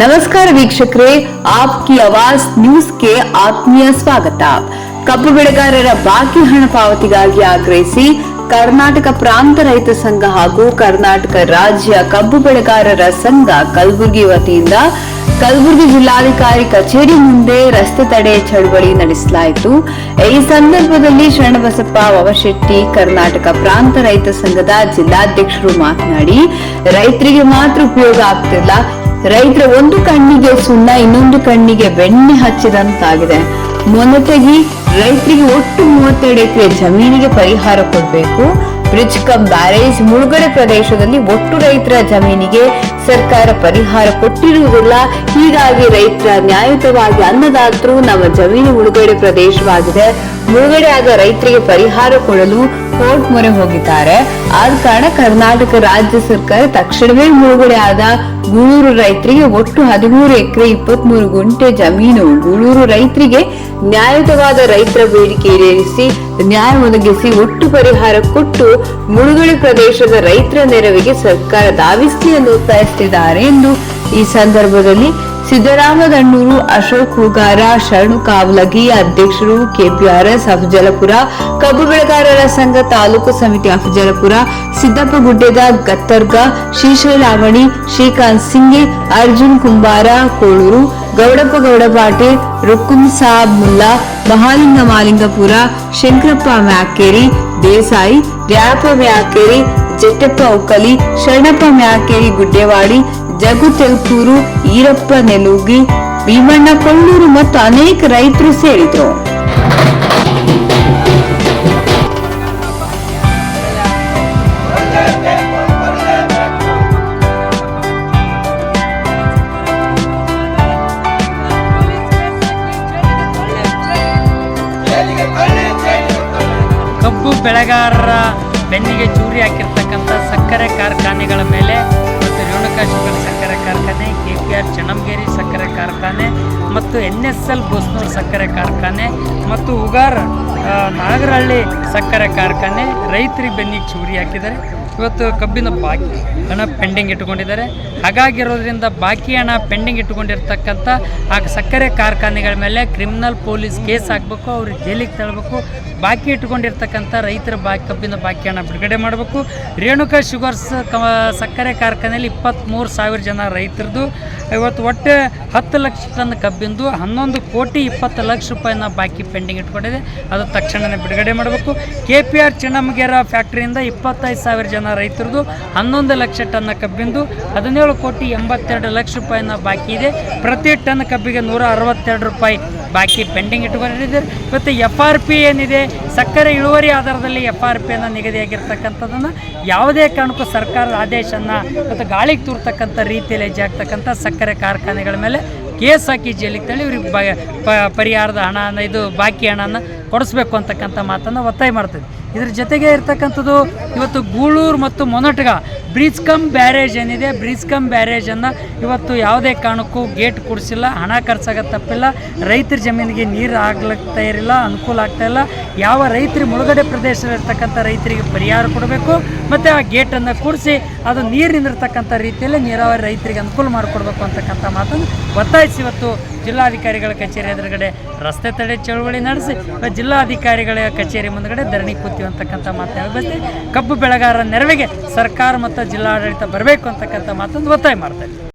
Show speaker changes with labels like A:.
A: ನಮಸ್ಕಾರ ವೀಕ್ಷಕರೇ, ಆಪ್ಕಿ ನ್ಯೂಸ್ ನ್ಯೂಸ್ಗೆ ಆತ್ಮೀಯ ಸ್ವಾಗತ. ಕಬ್ಬು ಬೆಳೆಗಾರರ ಬಾಕಿ ಹಣ ಪಾವತಿಗಾಗಿ ಆಗ್ರಹಿಸಿ ಕರ್ನಾಟಕ ಪ್ರಾಂತ ರೈತ ಸಂಘ ಹಾಗೂ ಕರ್ನಾಟಕ ರಾಜ್ಯ ಕಬ್ಬು ಬೆಳೆಗಾರರ ಸಂಘ ಕಲಬುರಗಿ ವತಿಯಿಂದ ಕಲಬುರಗಿ ಜಿಲ್ಲಾಧಿಕಾರಿ ಕಚೇರಿ ಮುಂದೆ ರಸ್ತೆ ತಡೆ ಚಳವಳಿ ನಡೆಸಲಾಯಿತು. ಈ ಸಂದರ್ಭದಲ್ಲಿ ಶರಣಬಸಪ್ಪ ವವಶೆಟ್ಟಿ, ಕರ್ನಾಟಕ ಪ್ರಾಂತ ರೈತ ಸಂಘದ ಜಿಲ್ಲಾಧ್ಯಕ್ಷರು ಮಾತನಾಡಿ, ರೈತರಿಗೆ ಮಾತ್ರ ಉಪಯೋಗ ಆಗ್ತಿಲ್ಲ ರೈತರ ಒಂದು ಕಣ್ಣಿಗೆ ಸುಣ್ಣ, ಇನ್ನೊಂದು ಕಣ್ಣಿಗೆ ಬೆಣ್ಣೆ ಹಚ್ಚಿದಂತಾಗಿದೆ. ಮೊದಲಾಗಿ ರೈತರಿಗೆ ಒಟ್ಟು ಮೂವತ್ತೆರಡು ಎಕರೆ ಜಮೀನಿಗೆ ಪರಿಹಾರ ಕೊಡಬೇಕು. ಬ್ರಿಜ್ ಕಮ್ ಬ್ಯಾರೇಜ್ ಮುಳುಗಡೆ ಪ್ರದೇಶದಲ್ಲಿ ಒಟ್ಟು ರೈತರ ಜಮೀನಿಗೆ ಸರ್ಕಾರ ಪರಿಹಾರ ಕೊಟ್ಟಿರುವುದಿಲ್ಲ. ಹೀಗಾಗಿ ರೈತರ ನ್ಯಾಯಯುತವಾಗಿ ಅನ್ನದಾತರು ನಮ್ಮ ಜಮೀನು ಮುಳುಗಡೆ ಪ್ರದೇಶವಾಗಿದೆ. ಮುಳುಗಡೆ ಆದ ರೈತರಿಗೆ ಪರಿಹಾರ ಕೊಡಲು ಕೋರ್ಟ್ ಮೊರೆ ಹೋಗಿದ್ದಾರೆ. ಆದ ಕಾರಣ ಕರ್ನಾಟಕ ರಾಜ್ಯ ಸರ್ಕಾರ ತಕ್ಷಣವೇ ಮುಳುಗಡೆ ಆದ ಗೂಳೂರು ರೈತರಿಗೆ ಒಟ್ಟು ಹದಿಮೂರು ಎಕರೆ ಇಪ್ಪತ್ಮೂರು ಗುಂಟೆ ಜಮೀನು ಗೂಳೂರು ರೈತರಿಗೆ ನ್ಯಾಯಯುತವಾದ ರೈತರ ಬೇಡಿಕೆ ಈಡೇರಿಸಿ, ನ್ಯಾಯ ಒದಗಿಸಿ ಒಟ್ಟು ಪರಿಹಾರ ಕೊಟ್ಟು ಮುಳುಗಡೆ ಪ್ರದೇಶದ ರೈತರ ನೆರವಿಗೆ ಸರ್ಕಾರ ಧಾವಿಸಲಿ ಎಂದು ಒತ್ತಾಯಿಸುತ್ತಿದ್ದಾರೆ ಎಂದು ಈ ಸಂದರ್ಭದಲ್ಲಿ ಸಿದ್ದರಾಮದಣ್ಣೂರು ಅಶೋಕ್ ಹೂಗಾರ, ಶರಣು ಕಾವಲಗಿ ಅಧ್ಯಕ್ಷರು ಕೆಪಿಆರ್ಎಸ್, ಅಫಜಲಪುರ, ಕಬ್ಬು ಬೆಳೆಗಾರರ ಸಂಘ, ತಾಲೂಕು ಸಮಿತಿ ಅಫಜಲಪುರ, ಸಿದ್ದಪ್ಪ ಗುಡ್ಡೆದ ಗತ್ತರ್ಗ, ಶ್ರೀಶೈಲಾವಣಿ, ಶ್ರೀಕಾಂತ್ ಸಿಂಗೆ, ಅರ್ಜುನ್ ಕುಂಬಾರ, ಕೋಳೂರು, ಗೌಡಪ್ಪ ಗೌಡಪಾಟೆ ಪಾಟೀಲ್ ರುಕುಂ ಸಾಬ್ ಮುಲ್ಲಾ, ಮಹಾಲಿಂಗ ಮಾಲಿಂಗಪುರ, ಶಂಕರಪ್ಪ ಮ್ಯಾಕೇರಿ, ದೇಸಾಯಿ ವ್ಯಾಪ ಮ್ಯಾಕೇರಿ ಜಟ್ಟಪ್ಪ ಉಕ್ಕಲಿ ಶರಣಪ್ಪ ಮ್ಯಾಕೇರಿ ಗುಡ್ಡೆವಾಡಿ ಜಗು ತೆಲ್ಕೂರು, ಈರಪ್ಪ ನೆಲುಗಿ, ಭೀಮಣ್ಣ ಕೊಳ್ಳೂರು ಮತ್ತು ಅನೇಕ ರೈತರು ಸೇರಿದ್ರು.
B: ಕಬ್ಬು ಬೆಳೆಗಾರರ ಬೆನ್ನಿಗೆ ಚೂರಿ ಹಾಕಿರ್ತಕ್ಕಂಥ ಸಕ್ಕರೆ ಕಾರ್ಖಾನೆಗಳ ಮೇಲೆ ಮತ್ತು ರೇಣುಕಾ ಸಕ್ಕರೆ ಕಾರ್ಖಾನೆ ಕೆ ಪಿ ಆರ್ ಚನ್ನಮಗೇರಿ ಸಕ್ಕರೆ ಕಾರ್ಖಾನೆ ಮತ್ತು ಎನ್ ಎಸ್ ಎಲ್ ಬೋಸ್ನೂರು ಸಕ್ಕರೆ ಕಾರ್ಖಾನೆ ಮತ್ತು ಉಗಾರ್ ನಾಗರಹಳ್ಳಿ ಸಕ್ಕರೆ ಕಾರ್ಖಾನೆ ರೈತರಿಗೆ ಬೆನ್ನಿಗೆ ಚೂರಿ ಹಾಕಿದ್ದಾರೆ. ಇವತ್ತು ಕಬ್ಬಿನ ಬಾಕಿ ಹಣ ಪೆಂಡಿಂಗ್ ಇಟ್ಕೊಂಡಿದ್ದಾರೆ ಹಾಗಾಗಿರೋದ್ರಿಂದ ಬಾಕಿ ಹಣ ಪೆಂಡಿಂಗ್ ಇಟ್ಟುಕೊಂಡಿರ್ತಕ್ಕಂಥ ಆ ಸಕ್ಕರೆ ಕಾರ್ಖಾನೆಗಳ ಮೇಲೆ ಕ್ರಿಮಿನಲ್ ಪೊಲೀಸ್ ಕೇಸ್ ಹಾಕಬೇಕು, ಅವ್ರಿಗೆ ಜೈಲಿಗೆ ತಳ್ಳಬೇಕು ಬಾಕಿ ಇಟ್ಕೊಂಡಿರ್ತಕ್ಕಂಥ ರೈತರ ಬಾ, ಕಬ್ಬಿನ ಬಾಕಿ ಹಣ ಬಿಡುಗಡೆ ಮಾಡಬೇಕು. ರೇಣುಕಾ ಶುಗರ್ಸ್ ಕ, ಸಕ್ಕರೆ ಕಾರ್ಖಾನೆಯಲ್ಲಿ ಇಪ್ಪತ್ತ್ಮೂರು ಸಾವಿರ ಜನ ರೈತರದು ಇವತ್ತು ಒಟ್ಟು ಹತ್ತು ಲಕ್ಷ ಟನ್ ಕಬ್ಬಿಂದು ಹನ್ನೊಂದು ಕೋಟಿ ಇಪ್ಪತ್ತು ಲಕ್ಷ ರೂಪಾಯಿನ ಬಾಕಿ ಪೆಂಡಿಂಗ್ ಇಟ್ಕೊಂಡಿದೆ ಅದು ತಕ್ಷಣವೇ ಬಿಡುಗಡೆ ಮಾಡಬೇಕು. ಕೆ ಪಿ ಆರ್ ಚಿನ್ನಮಗೇರ ಫ್ಯಾಕ್ಟ್ರಿಯಿಂದ ಇಪ್ಪತ್ತೈದು ಸಾವಿರ ಜನ ರೈತರದು ಹನ್ನೊಂದು ಲಕ್ಷ ಟನ್ನ ಕಬ್ಬಿಂದು ಹದಿನೇಳು ಕೋಟಿ ಎಂಬತ್ತೆರಡು ಲಕ್ಷ ರೂಪಾಯಿನ ಬಾಕಿ ಇದೆ. ಪ್ರತಿ ಟನ್ ಕಬ್ಬಿಗೆ ನೂರ ಅರವತ್ತೆರಡು ರೂಪಾಯಿ ಬಾಕಿ ಪೆಂಡಿಂಗ್ ಇಟ್ಟುಕೊಂಡಿದ್ದಾರೆ. ಮತ್ತು ಎಫ್ ಆರ್ ಪಿ ಏನಿದೆ? ಸಕ್ಕರೆ ಇಳುವರಿ ಆಧಾರದಲ್ಲಿ ಎಫ್ ಆರ್ ಪಿಯನ್ನು ನಿಗದಿಯಾಗಿರ್ತಕ್ಕಂಥದ್ದನ್ನು ಯಾವುದೇ ಕಾರಣಕ್ಕೂ ಸರ್ಕಾರದ ಆದೇಶವನ್ನು ಮತ್ತು ಗಾಳಿಗೆ ತೂರ್ತಕ್ಕಂಥ ರೀತಿಯಲ್ಲಿ ಹೆಜ್ಜೆ ಆಗ್ತಕ್ಕಂಥ ಸಕ್ಕರೆ ಕಾರ್ಖಾನೆಗಳ ಮೇಲೆ ಕೇಸ್ ಹಾಕಿ ಜೈಲಿಗೆ ತಳ್ಳಿ ಇವ್ರಿಗೆ ಬ ಪರಿಹಾರದ ಹಣ ಇದು ಬಾಕಿ ಹಣನ ಕೊಡಿಸ್ಬೇಕು ಅಂತಕ್ಕಂಥ ಮಾತನ್ನು ಒತ್ತಾಯ ಮಾಡ್ತದೆ ಇದ್ರ ಜೊತೆಗೆ ಇರ್ತಕ್ಕಂಥದ್ದು ಇವತ್ತು ಗೂಳೂರು ಮತ್ತು ಮೊನಟಗ ಬ್ರಿಜ್ ಕಮ್ ಬ್ಯಾರೇಜ್ ಏನಿದೆ ಬ್ರಿಜ್ ಕಮ್ ಬ್ಯಾರೇಜನ್ನು ಇವತ್ತು ಯಾವುದೇ ಕಾರಣಕ್ಕೂ ಗೇಟ್ ಕೊಡಿಸಿಲ್ಲ, ಹಣ ಖರ್ಚಾಗ ತಪ್ಪಿಲ್ಲ, ರೈತರ ಜಮೀನಿಗೆ ನೀರು ಆಗ್ಲಾಗ್ತಾ ಇರಲಿಲ್ಲ ಅನುಕೂಲ ಆಗ್ತಾ ಇಲ್ಲ. ಯಾವ ರೈತರು ಮುಳುಗಡೆ ಪ್ರದೇಶದಲ್ಲಿರ್ತಕ್ಕಂಥ ರೈತರಿಗೆ ಪರಿಹಾರ ಕೊಡಬೇಕು, ಮತ್ತು ಆ ಗೇಟನ್ನು ಕೂಡಿಸಿ ಅದು ನೀರು ನಿಂದಿರ್ತಕ್ಕಂಥ ರೀತಿಯಲ್ಲಿ ನೀರಾವರಿ ರೈತರಿಗೆ ಅನುಕೂಲ ಮಾಡಿಕೊಡ್ಬೇಕು ಅಂತಕ್ಕಂಥ ಮಾತನ್ನು ಒತ್ತಾಯಿಸಿ ಇವತ್ತು ಜಿಲ್ಲಾಧಿಕಾರಿಗಳ ಕಚೇರಿ ಎದುರುಗಡೆ ರಸ್ತೆ ತಡೆ ಚಳವಳಿ ನಡೆಸಿ ಜಿಲ್ಲಾಧಿಕಾರಿಗಳ ಕಚೇರಿ ಮುಂದುಗಡೆ ಧರಣಿ ಕೂತೀವಿ ಅಂತಕ್ಕಂಥ ಮಾತು ಹೇಳಬೇಕು ಕಬ್ಬು ಬೆಳೆಗಾರರ ನೆರವಿಗೆ ಸರ್ಕಾರ ಮತ್ತು ಜಿಲ್ಲಾಡಳಿತ ಬರಬೇಕು ಅಂತಕ್ಕಂಥ ಮಾತನ್ನು ಒತ್ತಾಯ ಮಾಡ್ತಾ